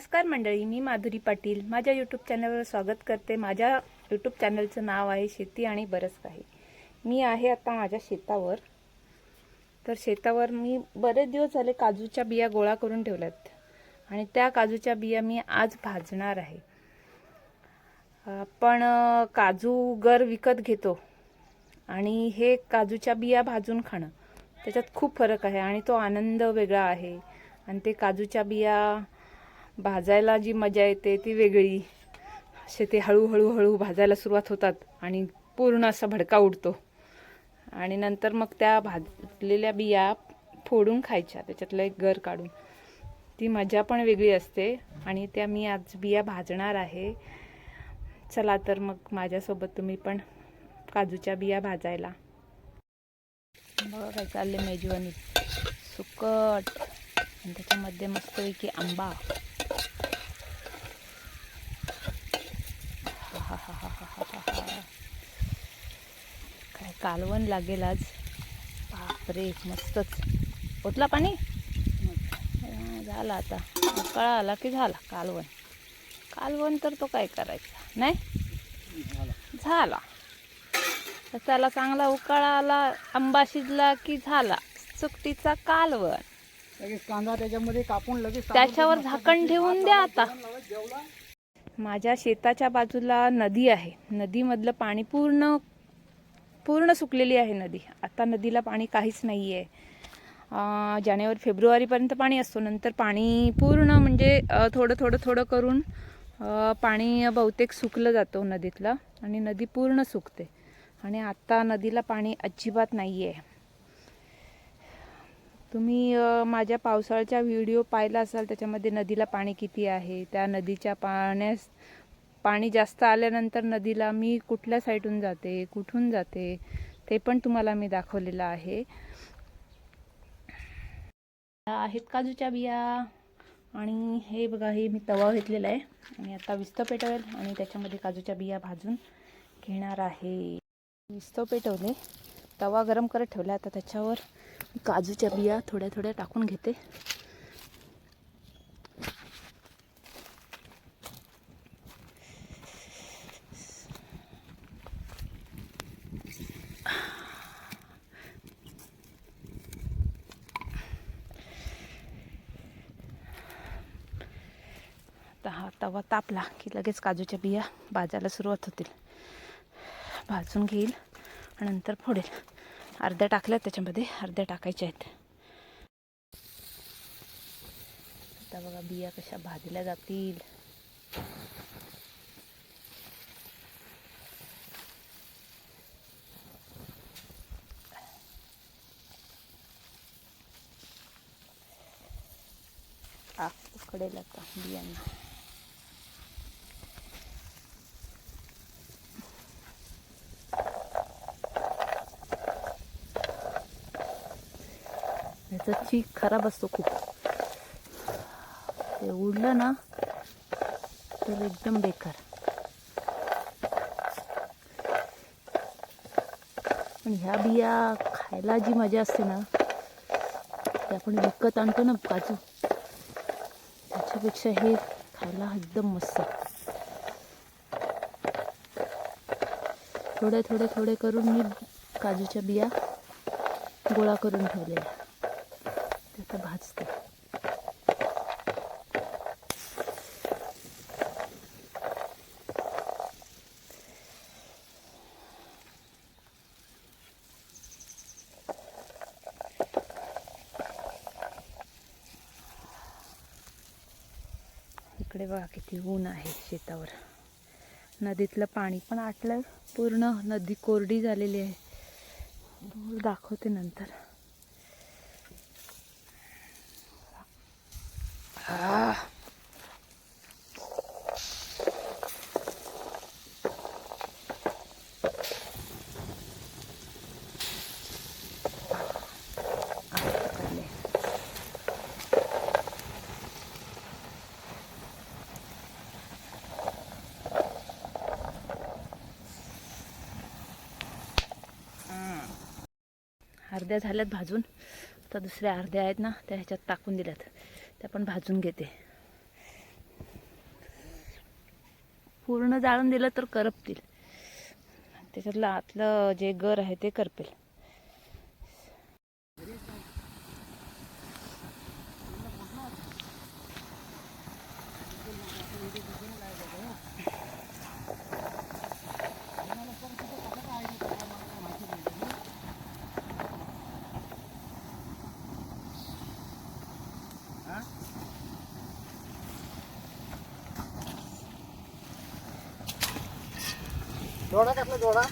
नमस्कार मंडळी मी माधुरी पाटील. माझ्या यूट्यूब चॅनलवर स्वागत करते. माझ्या यूट्यूब चॅनलचं नाव आहे शेती आणि बरंच काही. मी आहे आता माझ्या शेतावर. तर शेतावर मी बरेच दिवस झाले काजूच्या बिया गोळा करून ठेवल्यात. आणि त्या काजूच्या बिया मी आज भाजणार आहे. पण काजू गर विकत घेतो. आणि हे काजूच्या बिया भाजून खाणं. त्याच्यात खूप फरक आहे आणि तो आनंद वेगळा आहे. आणि ते काजूच्या बिया भाजायला जी मजा येते ती वेगळी. असे ते हळूहळू हळू भाजायला सुरुवात होतात आणि पूर्ण असा भडका उडतो. आणि नंतर मग त्या भाजलेल्या बिया फोडून खायच्या त्याच्यातलं एक गर काढून. ती मजा पण वेगळी असते आणि त्या मी आज बिया भाजणार आहे. चला तर मग माझ्यासोबत तुम्ही पण काजूच्या बिया भाजायला. बघा काय चालले मेजवानी सुकट. आणि त्याच्यामध्ये मस्तपैकी आंबा आहाहाहाहाहा. काय कालवण लागेल आज. बापरे मस्तच. ओतला पाणी? झाला आता. उकाळा आला की झाला कालवण. कालवण तर तो काय करायचा नाही? झाला. तर त्याला चांगला उकाळा आला आंबा शिजला की झाला. सुकटीचा कालवण. लगेच कांदा त्याच्यामध्ये कापून लगेच त्याच्यावर झाकण ठेवून द्या आता. माझ्या शेताच्या बाजूला नदी आहे. नदीमधलं पाणी पूर्ण पूर्ण सुकलेली आहे नदी. आता नदीला पाणी काहीच नाही आहे जानेवारी फेब्रुवारीपर्यंत पाणी असतो. नंतर पाणी पूर्ण म्हणजे थोडं थोडं थोडं करून पाणी बहुतेक सुकलं जातं नदीतलं आणि नदी पूर्ण सुकते. आणि आत्ता नदीला पाणी अजिबात नाही आहे तुम्ही माझ्या पावसाळ्याचा व्हिडिओ पाहिला असाल त्याच्यामध्ये नदीला पाणी किती आहे? त्या नदीच्या पाण्यास पाणी जास्त आल्यानंतर नदीला मी कुठल्या साईडून जाते कुठून जाते ते पण तुम्हाला मी दाखवलेलं आहे. आहेत काजूच्या बिया आणि हे बघा हे मी तवा घेतलेला आहे. आणि आता विस्तव पेटवेल आणि त्याच्यामध्ये काजूच्या बिया भाजून घेणार आहे. विस्तव पेटवले. तवा गरम करत ठेवला आता त्याच्यावर काजूच्या बिया थोड्या थोड्या टाकून घेते आता हा तवा तापला की लगेच काजूच्या बिया भाजायला सुरुवात होतील. भाजून घेईल आणि नंतर फोडेल. अर्ध्या टाकल्या त्याच्यामध्ये अर्ध्या टाकायच्या आहेत. आता बघा बिया कशा भाजल्या जातील. आग उकडेल आता बियांना. याचा चीक खराब असतो खूप. ते उडलं ना तर एकदम बेकार. पण ह्या बिया खायला जी मजा असते ना ते आपण विकत आणतो ना काजू त्याच्यापेक्षा हे खायला एकदम मस्त. थोडे थोडे थोडे करून मी काजूच्या बिया गोळा करून ठेवलेल्या. आता भाजते. इकडे बघा किती ऊन आहे शेतावर. नदीतलं पाणी पण आटलं पूर्ण नदी कोरडी झालेली आहे. दाखवते नंतर. आह. अर्ध्या झाल्यात भाजून आता दुसऱ्या अर्ध्या आहेत ना त्या ह्याच्यात टाकून दिल्यात त्या पण भाजून घेते. पूर्ण जाळून दिलं तर करपतील. त्याच्यातलं आतलं जे गर आहे ते करपेल. दोडा कसला दोडा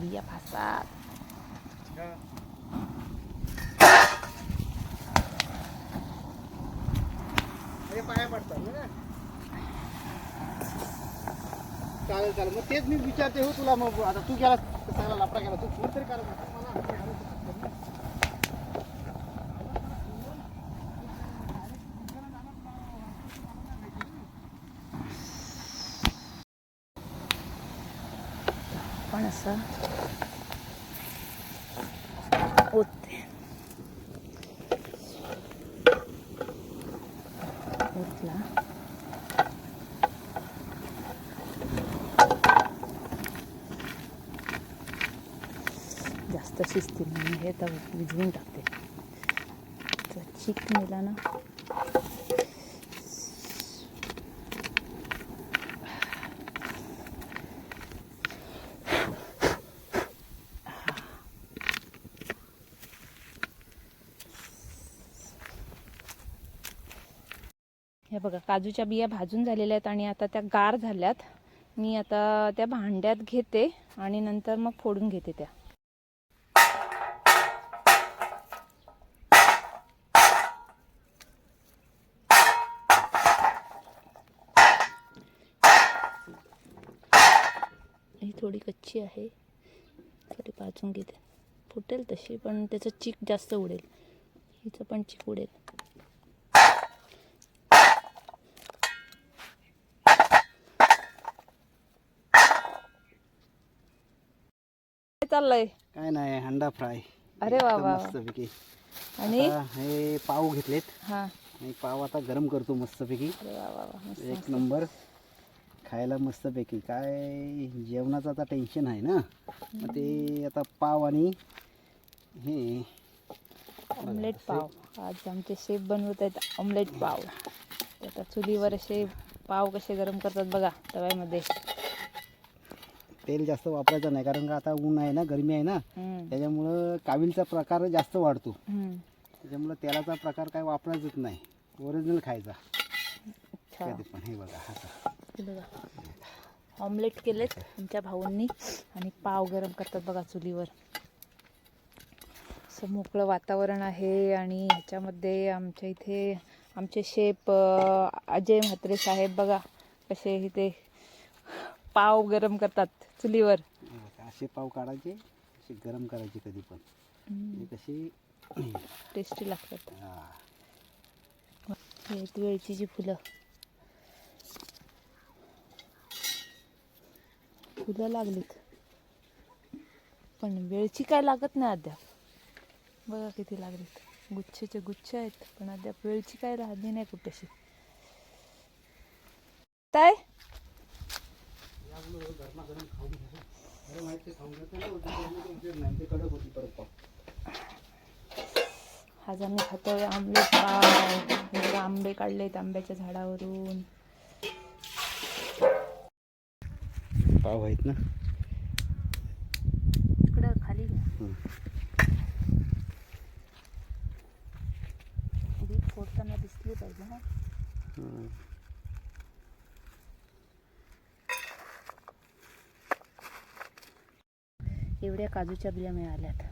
बिया फासात पाया पडतात ना. चालेल चालेल. मग तेच मी विचारते हो तुला. मग आता तू गेला चांगला लापडा गेला तू तरी मला मी आलो होतो पटकन ना. पण असा. ओतते ओतला जास्त शिजतील म्हणून हे तर विझवून टाकते. तर चिक नेला ना. बघा काजूच्या बिया भाजून झालेल्या आहेत आणि आता त्या गार झाल्यात. मी आता त्या भांड्यात घेते आणि नंतर मग फोडून घेते त्या. ही थोडी कच्ची आहे. तरी भाजून घेते. फुटेल तशी पण त्याचं चीक जास्त उडेल. हिचं पण चीक उडेल. चाललंय? काय नाही अंडा फ्राय. अरे वा वा वा. मस्तपैकी. आणि? आता हे पाव घेतलेत. हा. आणि पाव आता गरम करतो मस्तपैकी. अरे वा वा वा. मस्त, एक. नंबर. खायला मस्तपैकी. काय जेवणाचं आता टेन्शन आहे ना? मग ते आता पाव आणि हे ऑमलेट पाव. आज आमचे शेफ बनवत आहेत ऑमलेट पाव. आता चुलीवर असे पाव कसे गरम करतात बघा तव्यामध्ये. तेल जास्त वापरायचं नाही कारण का आता ऊन आहे ना गरमी आहे ना त्याच्यामुळं कावीलचा प्रकार जास्त वाढतो. त्याच्यामुळं तेलाचा प्रकार काय वापरायचंच नाही ओरिजिनल खायचा. कधी पण हे बघा हे बघा. ऑमलेट केलेत आमच्या भाऊंनी आणि पाव गरम करतात बघा चुलीवर. असं मोकळं वातावरण आहे आणि ह्याच्यामध्ये आमच्या इथे आमचे शेप अजय म्हात्रे साहेब बघा कसे इथे पाव गरम करतात. चुलीवर. असे पाव काढायचे असे गरम करायचे कधी पण. कशी टेस्टी लागतात. आहेत वेलचीची फुलं. फुलं लागलीत. पण वेळची काय लागत नाही अद्याप. बघा किती लागलीत. गुच्छेचे गुच्छ आहेत पण अद्याप वेळची काय राहली नाही कुठेशी. काय आज आम्ही खातोय आंबे पाव आंबे काढलेत आंब्याच्या झाडावरून. पाव आहेत ना? इकडं खाली फोडताना दिसली पाहिजे ना. एवढ्या काजूच्या बिया मिळाल्यात.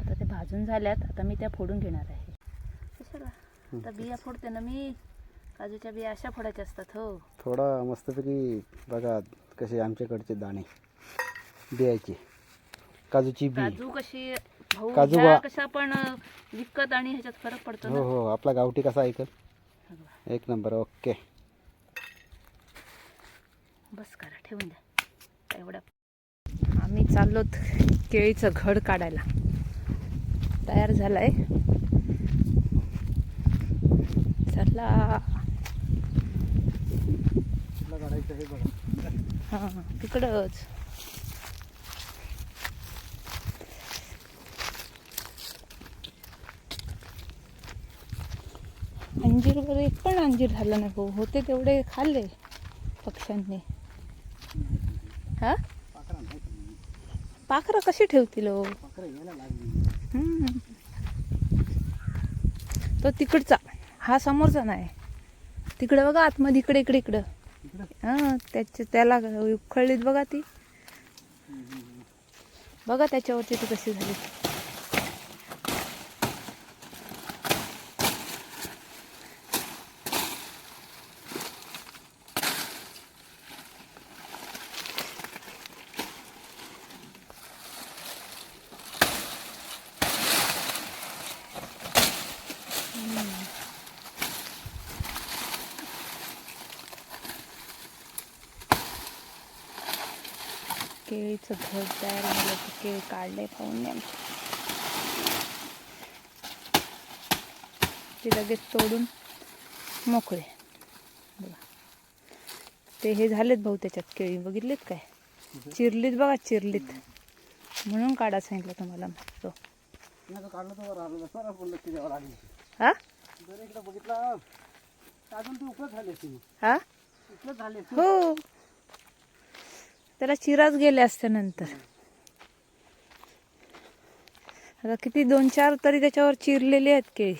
आता ते भाजून झाल्यात. आता मी त्या फोडून घेणार आहे. कशाला आता बिया फोडते ना मी. काजूच्या बिया अशा फोडायच्या असतात हो. थोडा मस्तपैकी. बघा कसे आमच्याकडचे दाणे. बियाचे. काजूची बी. काजू कशी भाऊ काजू ह्या बा- कशा पण विकत आणि ह्याच्यात फरक पडतो हो ना. हो आपला गावठी कसा ऐकल बघा. एक नंबर. ओके. बस करा ठेवून द्या. एवढ्या आम्ही चाललोत केळीचं घड काढायला. तयार झालाय. चला. हे तिकडंच अंजीर वर एक पण अंजीर झाला नाही भाऊ. होते तेवढे खाल्ले पक्ष्यांनी. हा? पाखरं कशी ठेवतील हो हम्म. तो तिकडचा. हा समोरचा नाही. तिकडे बघा आतमध्ये इकडे इकडे इकडं. इकडं हां त्याच्या त्याला उखळलीत बघा ती. बघा त्याच्यावरती ती कशी झाली केळीचं घर तयार झालं की केळी काढले पाहून आमचे ते लगेच तोडून मोकळे. बघा. ते हे झालेत भाऊ त्याच्यात केळी. बघितलीत काय? चिरलीत बघा चिरलीत. म्हणून काढा सांगितलं तुम्हाला तो. हा? तू हा? हो. त्याला चिराच गेले असते नंतर. आता किती दोन चार तरी त्याच्यावर चिरलेले आहेत केळी.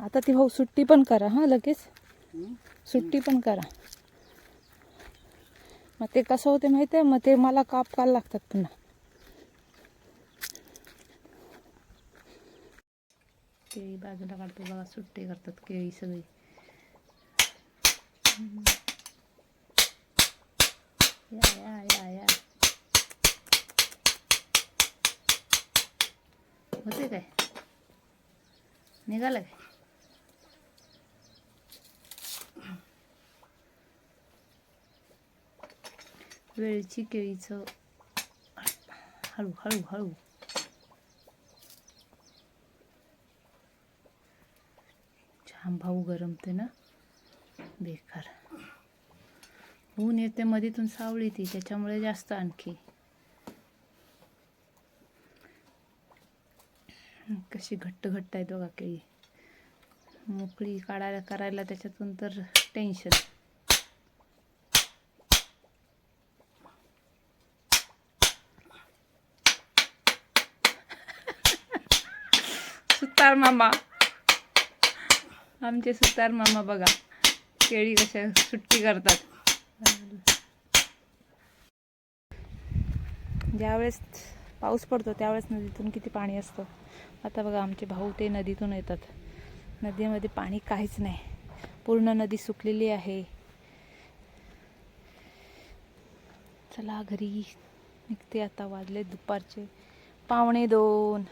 आता ती भाऊ सुट्टी पण करा हा लगेच? सुट्टी पण करा. मग ते कसं होते माहिती आहे मग ते मला काप काल लागतात पुन्हा. केळी बाजूला काढतो बघा सुट्टे करतात केळी सगळी. या या या या. होते काय? निघालं काय? वेळची केळीचं हळू हळू हळू. छान भाऊ गरमते ना? बेकार. ऊन येते मधीतून सावळी ती त्याच्यामुळे जास्त आणखी. कशी घट्ट घट्ट आहेत बघा केळी. मोकळी काढायला करायला त्याच्यातून तर टेन्शन सुतार मामा. आमचे सुतार मामा बघा केळी कशा सुट्टी करतात. ज्यावेळेस पाऊस पडतो त्यावेळेस नदीतून किती पाणी असतं. आता बघा आमचे भाऊ ते नदीतून येतात. नदीमध्ये पाणी काहीच नाही. पूर्ण नदी सुकलेली आहे. चला घरी निघते आता. वाजले दुपारचे पावणे दोन.